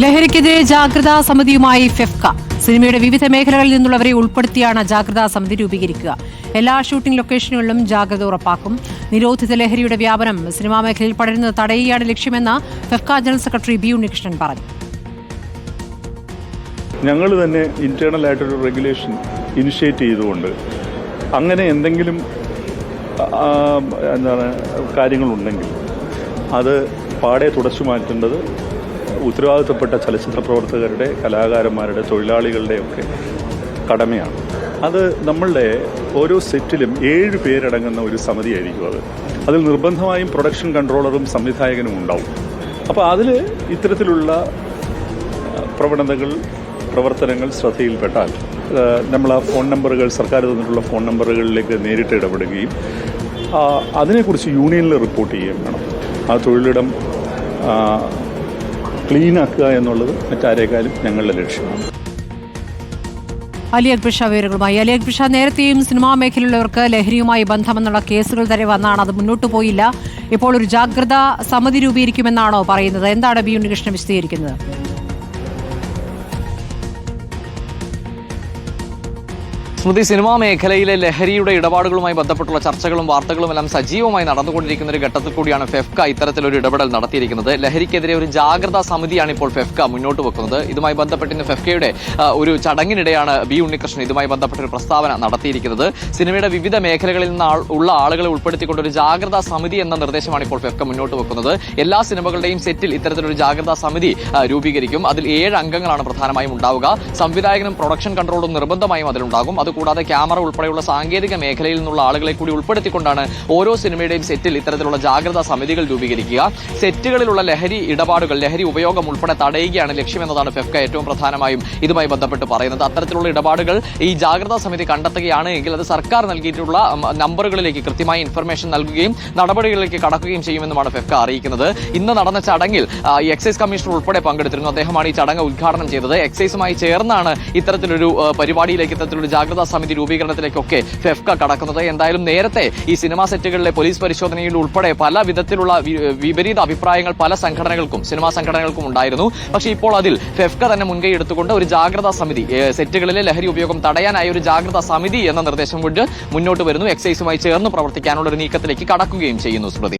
ലഹരിക്കെതിരെ ജാഗ്രതാ സമിതിയുമായി ഫെഫ്ക. സിനിമയുടെ വിവിധ മേഖലകളിൽ നിന്നുള്ളവരെ ഉൾപ്പെടുത്തിയാണ് ജാഗ്രതാ സമിതി രൂപീകരിക്കുക. എല്ലാ ഷൂട്ടിംഗ് ലൊക്കേഷനുകളിലും ജാഗ്രത ഉറപ്പാക്കും. നിരോധിത ലഹരിയുടെ വ്യാപനം സിനിമാ മേഖലയിൽ പടരുന്നത് തടയുകയാണ് ലക്ഷ്യമെന്ന് FEFKA general secretary B Unnikrishnan പറഞ്ഞു. ഞങ്ങൾ തന്നെ ഇന്റേണൽ ആയിട്ടൊരു റെഗുലേഷൻ ഇനിഷ്യേറ്റ് ചെയ്തുകൊണ്ട് അങ്ങനെ എന്തെങ്കിലും എന്താണ് കാര്യങ്ങളുണ്ടെങ്കിൽ അത് പാടെ തുടച്ചു മാറ്റേണ്ടത് ഉത്തരവാദിത്തപ്പെട്ട ചലച്ചിത്ര പ്രവർത്തകരുടെ കലാകാരന്മാരുടെ തൊഴിലാളികളുടെ ഒക്കെ കടമയാണ്. അത് നമ്മളുടെ ഓരോ സെറ്റിലും ഏഴ് പേരടങ്ങുന്ന ഒരു സമിതിയായിരിക്കും അത്. അതിൽ നിർബന്ധമായും പ്രൊഡക്ഷൻ കൺട്രോളറും സംവിധായകനും ഉണ്ടാവും. അപ്പോൾ അതിൽ ഇത്തരത്തിലുള്ള പ്രവണതകൾ പ്രവർത്തനങ്ങൾ ശ്രദ്ധയിൽപ്പെട്ടാൽ നമ്മൾ ആ ഫോൺ നമ്പറുകൾ സർക്കാർ തന്നിട്ടുള്ള ഫോൺ നമ്പറുകളിലേക്ക് നേരിട്ട് ഇടപെടുകയും അതിനെക്കുറിച്ച് യൂണിയനിൽ റിപ്പോർട്ട് ചെയ്യുകയും വേണം. ആ തൊഴിലിടം ക്ലീനാക്കുക എന്നുള്ളത് മറ്റാരേക്കാളും ഞങ്ങളുടെ ലക്ഷ്യമാണ്. അലി അക്ബിഷ വിവരങ്ങളുമായി. അലി അക്ബിഷ നേരത്തെയും സിനിമാ മേഖലയിലുള്ളവർക്ക് ലഹരിയുമായി ബന്ധമെന്നുള്ള കേസുകൾ വരെ വന്നാണ്. അത് മുന്നോട്ട് പോയില്ല. ഇപ്പോൾ ഒരു ജാഗ്രതാ സമിതി രൂപീകരിക്കുമെന്നാണോ പറയുന്നത്? എന്താണ് ബി ഉണ്ണികൃഷ്ണൻ വിശദീകരിക്കുന്നത്? സ്മൃതി സിനിമാ മേഖലയിലെ ലഹരിയുടെ ഇടപാടുകളുമായി ബന്ധപ്പെട്ടുള്ള ചർച്ചകളും വാർത്തകളും എല്ലാം സജീവമായി നടന്നുകൊണ്ടിരിക്കുന്ന ഒരു ഘട്ടത്തിൽ കൂടിയാണ് ഫെഫ്ക ഇത്തരത്തിലൊരു ഇടപെടൽ നടത്തിയിരിക്കുന്നത്. ലഹരിക്കെതിരെ ഒരു ജാഗ്രതാ സമിതിയാണ് ഇപ്പോൾ ഫെഫ്ക മുന്നോട്ട് വെക്കുന്നത്. ഇതുമായി ബന്ധപ്പെട്ട് ഇന്ന് ഫെഫ്കയുടെ ഒരു ചടങ്ങിനിടെയാണ് ബി ഉണ്ണികൃഷ്ണൻ ഇതുമായി ബന്ധപ്പെട്ട ഒരു പ്രസ്താവന നടത്തിയിരിക്കുന്നത്. സിനിമയുടെ വിവിധ മേഖലകളിൽ നിന്ന് ഉള്ള ആളുകളെ ഉൾപ്പെടുത്തിക്കൊണ്ട് ഒരു ജാഗ്രതാ സമിതി എന്ന നിർദ്ദേശമാണ് ഇപ്പോൾ ഫെഫ്ക മുന്നോട്ട് വെക്കുന്നത്. എല്ലാ സിനിമകളുടെയും സെറ്റിൽ ഇത്തരത്തിലൊരു ജാഗ്രതാ സമിതി രൂപീകരിക്കും. അതിൽ ഏഴ് അംഗങ്ങളാണ് പ്രധാനമായും ഉണ്ടാവുക. സംവിധായകനും പ്രൊഡക്ഷൻ കൺട്രോളും നിർബന്ധമായും അതിലുണ്ടാകും. അതുകൂടാതെ ക്യാമറ ഉൾപ്പെടെയുള്ള സാങ്കേതിക മേഖലയിൽ നിന്നുള്ള ആളുകളെ കൂടി ഉൾപ്പെടുത്തിക്കൊണ്ടാണ് ഓരോ സിനിമയുടെയും സെറ്റിൽ ഇത്തരത്തിലുള്ള ജാഗ്രതാ സമിതികൾ രൂപീകരിക്കുക. സെറ്റുകളിലുള്ള ലഹരി ഇടപാടുകൾ ലഹരി ഉപയോഗം ഉൾപ്പെടെ തടയുകയാണ് ലക്ഷ്യമെന്നതാണ് ഫെഫ്ക ഏറ്റവും പ്രധാനമായും ഇതുമായി ബന്ധപ്പെട്ട് പറയുന്നത്. അത്തരത്തിലുള്ള ഇടപാടുകൾ ഈ ജാഗ്രതാ സമിതി കണ്ടെത്തുകയാണ് എങ്കിൽ അത് സർക്കാർ നൽകിയിട്ടുള്ള നമ്പറുകളിലേക്ക് കൃത്യമായ ഇൻഫർമേഷൻ നൽകുകയും നടപടികളിലേക്ക് കടക്കുകയും ചെയ്യുമെന്നുമാണ് ഫെഫ്ക അറിയിക്കുന്നത്. ഇന്ന് നടന്ന ചടങ്ങിൽ എക്സൈസ് കമ്മീഷണർ ഉൾപ്പെടെ പങ്കെടുത്തിരുന്നു. അദ്ദേഹമാണ് ഈ ചടങ്ങ് ഉദ്ഘാടനം ചെയ്തത്. എക്സൈസുമായി ചേർന്നാണ് ഇത്തരത്തിലൊരു പരിപാടിയിലേക്ക് ഇത്തരത്തിലൊരു ജാഗ്രതാ സമിതി രൂപീകരണത്തിലേക്കൊക്കെ ഫെഫ്ക കടക്കുന്നത്. എന്തായാലും നേരത്തെ ഈ സിനിമാ സെറ്റുകളിലെ പോലീസ് പരിശോധനയിൽ ഉൾപ്പെടെ പല വിധത്തിലുള്ള വിപരീത അഭിപ്രായങ്ങൾ പല സംഘടനകൾക്കും സിനിമാ സംഘടനകൾക്കും ഉണ്ടായിരുന്നു. പക്ഷേ ഇപ്പോൾ അതിൽ ഫെഫ്ക തന്നെ മുൻകൈ എടുത്തുകൊണ്ട് ഒരു ജാഗ്രതാ സമിതി സെറ്റുകളിലെ ലഹരി ഉപയോഗം തടയാനായ ഒരു ജാഗ്രതാ സമിതി എന്ന നിർദ്ദേശം കൊണ്ട് മുന്നോട്ട് വരുന്നു. എക്സൈസുമായി ചേർന്ന് പ്രവർത്തിക്കാനുള്ള ഒരു നീക്കത്തിലേക്ക് കടക്കുകയും ചെയ്യുന്നു സ്മൃതി